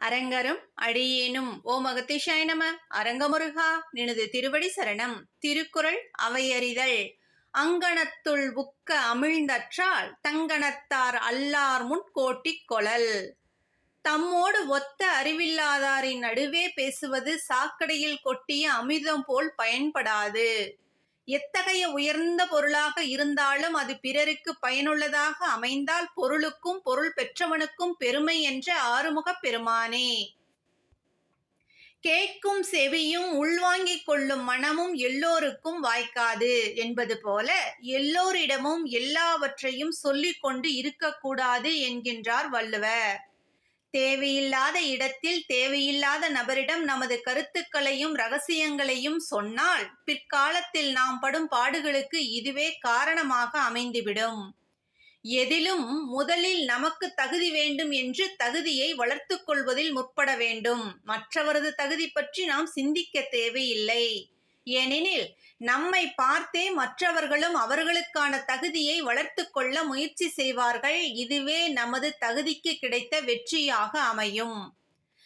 அரங்கரும் அடியேனும். ஓ மகத்திஷாய நம. அரங்கமுருகா நினது திருவடி சரணம். திருக்குறள் அவையறிதல். அங்கணத்துள் உக்க அமிழ்ந்தற்றால் தங்கணத்தார் அல்லார் முன் கோட்டிக் கொழல். தம்மோடு ஒத்த அறிவில்லாதாரின் நடுவே பேசுவது சாக்கடையில் கொட்டிய அமிர்தம் போல் பயன்படாது. எத்தகைய உயர்ந்த பொருளாக இருந்தாலும் அது பிறருக்கு பயனுள்ளதாக அமைந்தால் பொருளுக்கும் பொருள் பெற்றவனுக்கும் பெருமை என்ற ஆறுமுகப் பெருமானே. கேட்கும் செவியும் உள்வாங்கிக் கொள்ளும் மனமும் எல்லோருக்கும் வாய்க்காது என்பது போல எல்லோரிடமும் எல்லாவற்றையும் சொல்லிக் கொண்டு இருக்கக்கூடாது என்கின்றார் வள்ளுவர். தேவையில்லாத இடத்தில் தேவையில்லாத நபரிடம் நமது கருத்துக்களையும் ரகசியங்களையும் சொன்னால் பிற்காலத்தில் நாம் படும் பாடுகளுக்கு இதுவே காரணமாக அமைந்துவிடும். எதிலும் முதலில் நமக்கு தகுதி வேண்டும் என்று தகுதியை வளர்த்துக்கொள்வதில் முற்பட வேண்டும். மற்றவரது தகுதி பற்றி நாம் சிந்திக்க தேவையில்லை. ஏனெனில் நம்மை பார்த்தே மற்றவர்களும் அவர்களுக்கான தகுதியை வளர்த்து கொள்ள முயற்சி செய்வார்கள். இதுவே நமது தகுதிக்கு கிடைத்த வெற்றியாக அமையும்.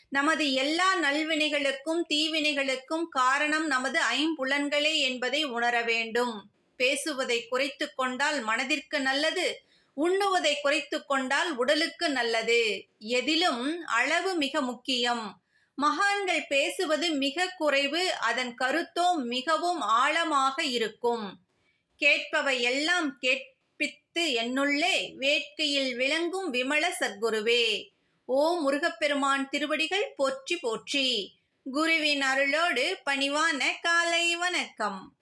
நமது எல்லா நல்வினைகளுக்கும் தீவினைகளுக்கும் காரணம் நமது ஐம்புலன்களே என்பதை உணர வேண்டும். பேசுவதை குறைத்து கொண்டால் மனதிற்கு நல்லது உண்ணுவதை குறைத்து கொண்டால் உடலுக்கு நல்லது. எதிலும் அளவு மிக முக்கியம். மகான்கள் பேசுவது மிக குறைவு அதன் கருத்தோ மிகவும் ஆழமாக இருக்கும். கேட்பவை எல்லாம் கேட்பித்து என்னுள்ளே வேட்கையில் விளங்கும் விமல சத்குருவே. ஓ முருகப்பெருமான் திருவடிகள் போற்றி போற்றி. குருவின் அருளோடு பணிவான காலை வணக்கம்.